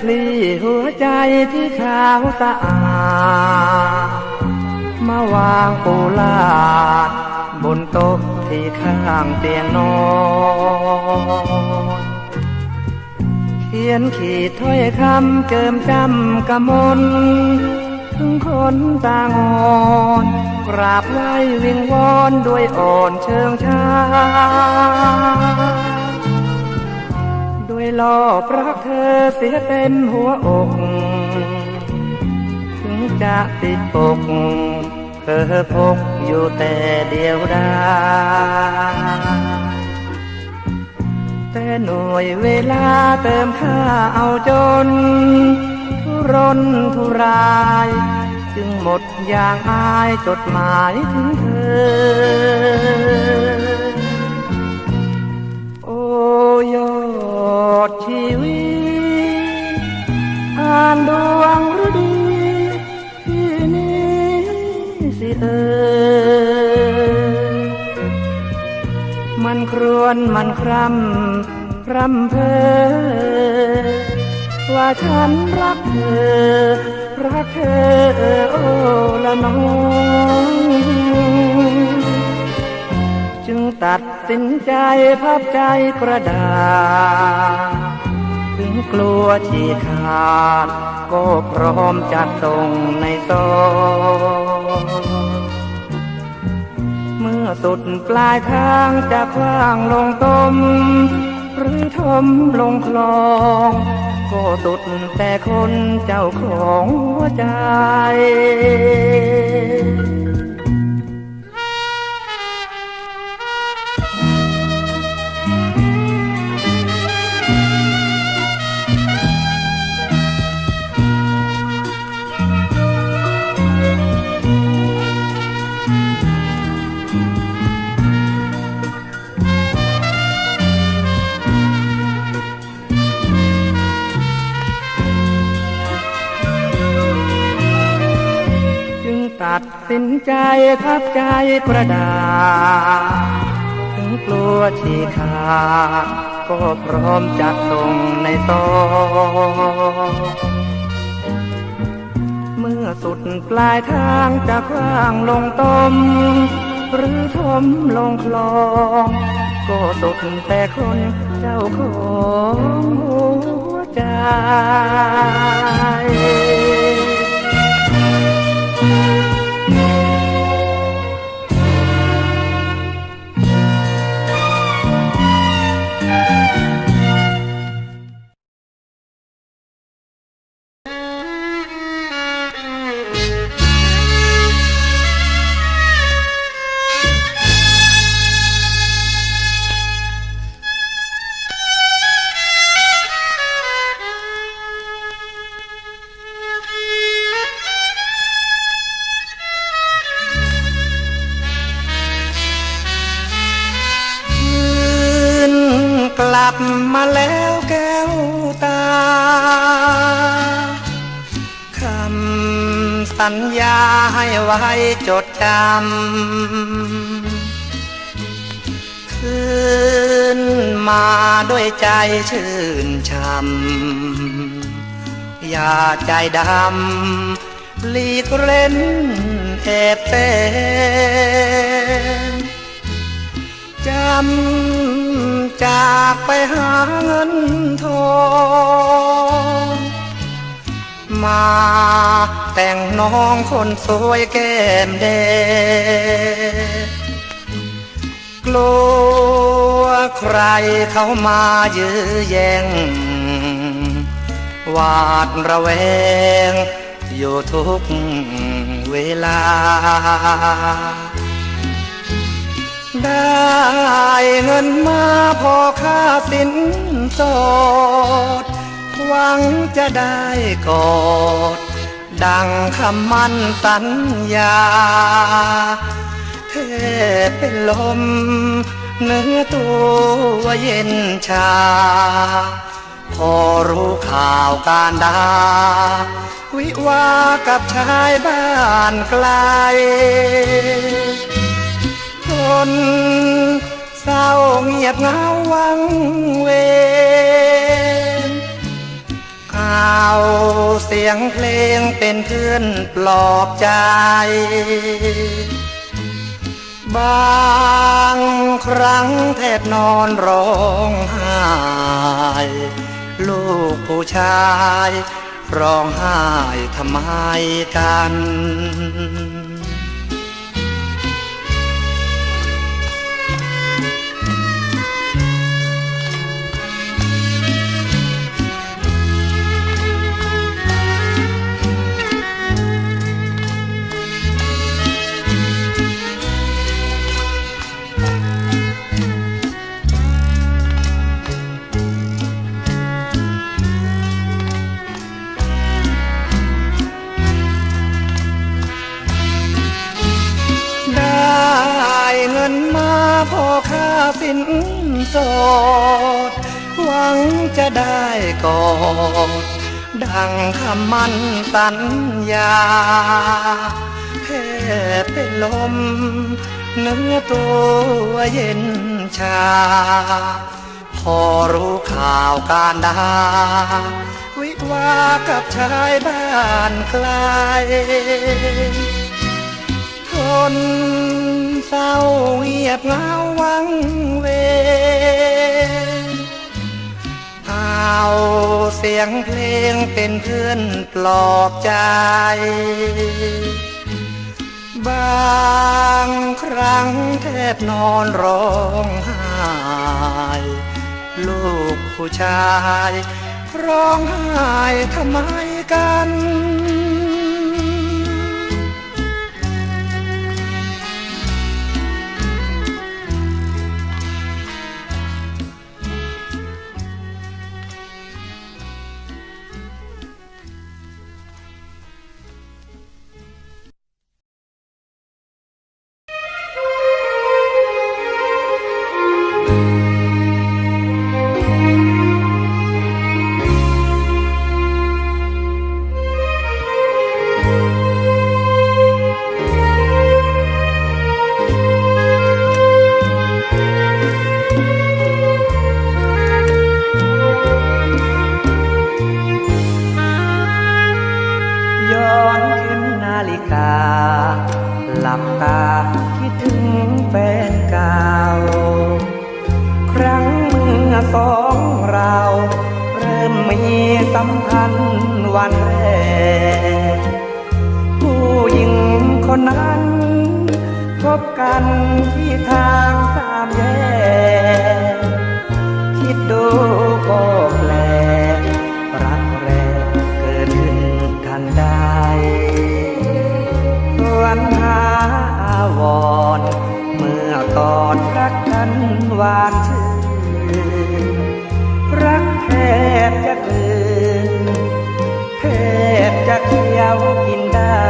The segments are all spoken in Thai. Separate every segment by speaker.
Speaker 1: คลี่หัวใจที่ขาวสะอาดมาวางปูลาดบนโต๊ะที่ข้างเตียงนอนเขียนขีดถ้อยคำเกิมจำกะมนถึงคนตางอนกราบไหว้วิงวอนด้วยอ่อนเชิงชา ด้วยลอบรักเธอเสียเต็มหัวอก ถึงจะติดปกเธอพกอยู่แต่เดียวดายแต่หน่วยเวลาเติมค่าเอาจน ทุรนทุราย จึงหมดอย่างอายจดหมายถึงเธอ โอ้ยอ ดชีวิตอ่านดวงฤดีที่นี้สิเออมันครวนมันคร่ำพร่ำเพอว่าฉันรักเธอ รักเธอโอ้ละน้อง จึงตัด สินใจพับใจกระดาษถึงกลัวฉีกขาด ก็พร้อมจัดส่งในซองเมื่อสุดปลายทางจะคว้างลงต้ม หรือทมลงคลอง ก็สุดแต่คนเจ้าของหัวใจ ตัดสินใจพับใจกระดา ถึงกลัวฉีกขาดก็พร้อมจัดส่งในซองเมื่อสุดปลายทางจะคว้างลงต้ม หรือทมลงคลอง ก็สุดแต่คนเจ้าของหัวใจ สัญญาให้ไว้จดจำ คืนมาด้วยใจชื่นช่ำ อย่าใจดำลีกเร้นแอบเต้นจำจากไปหาเงินทอง มา แต่งน้องคนสวยแก้มแดงกลัวใครเขามายื้อแย่งหวาดระแวง อยู่ทุกเวลา ได้เงินมาพอค่าสินสอด หวังจะได้กอด ดังคำมั่นสัญญาแทเป็นลม เนื้อตัวเย็นชา พอรู้ข่าวการดา วิวากับชายบ้านไกลคนเศร้าเงียบเหงาวังเวงาเสียงเพลงเป็นเพื่อนปลอบใจ บางครั้งแทบนอนร้องไห้ลูกผู้ชายร้องไห้ทำไมกัน ค่าสินสอดหวังจะได้กอดดังคำมั่นสัญญาแค่เป็นลมเนื้อตัวเย็นชา พอรู้ข่าวการดา วิวากับชายบ้านไกลคนเศร้าเงียบเหงา งเวเอาเสียงเพลงเป็นเพื่อนปลอบใจ บางครั้งแทบนอนร้องไห้ลูกผู้ชาย ร้องไห้ทำไมกัน อก่อนรักกันหวานชื่นรักแทบจะกลืนแทบจะเคี้ยวกินได้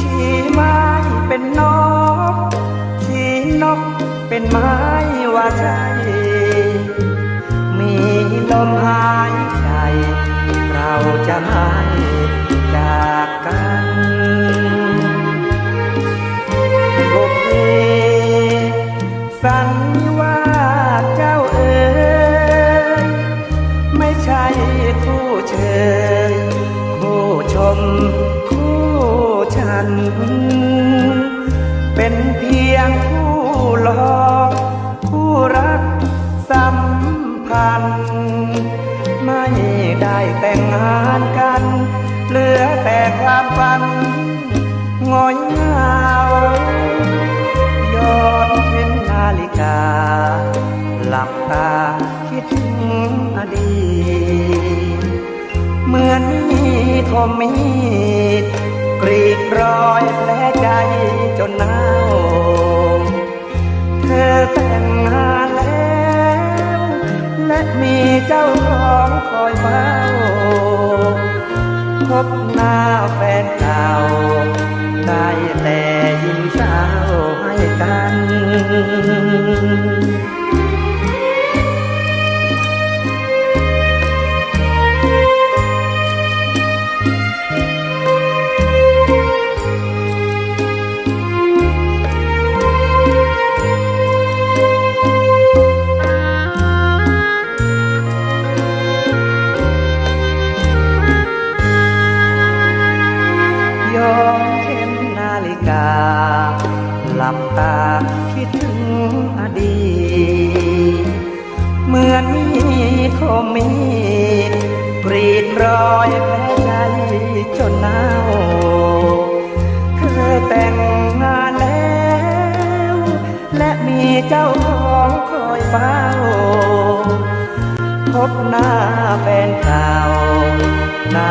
Speaker 1: ชี้ไม้เป็นนกชี้นกเป็นไม้ว่าใช่มีลมหาย เป็นเพียงคู่หลอกคู่รักสัมพันธ์ไม่ได้แต่งงานกัน เหลือแต่ความฝันงอยเหงาย้อนเห็นนาฬิกา หลับตาคิดถึงอดีตเหมือนมีทมมีด รีดรอยแผลใจจนเน่าเธอแต่งงานแล้ว และมีเจ้าของคอยเฝ้าพบหน้าแฟนเก่า ได้แต่ยิ้มเศร้าให้กัน กรีดรอยแผลใจจนเน่าเธอแต่งงานแล้ว และมีเจ้าของคอยเฝ้า พบหน้าแฟนเก่าหน้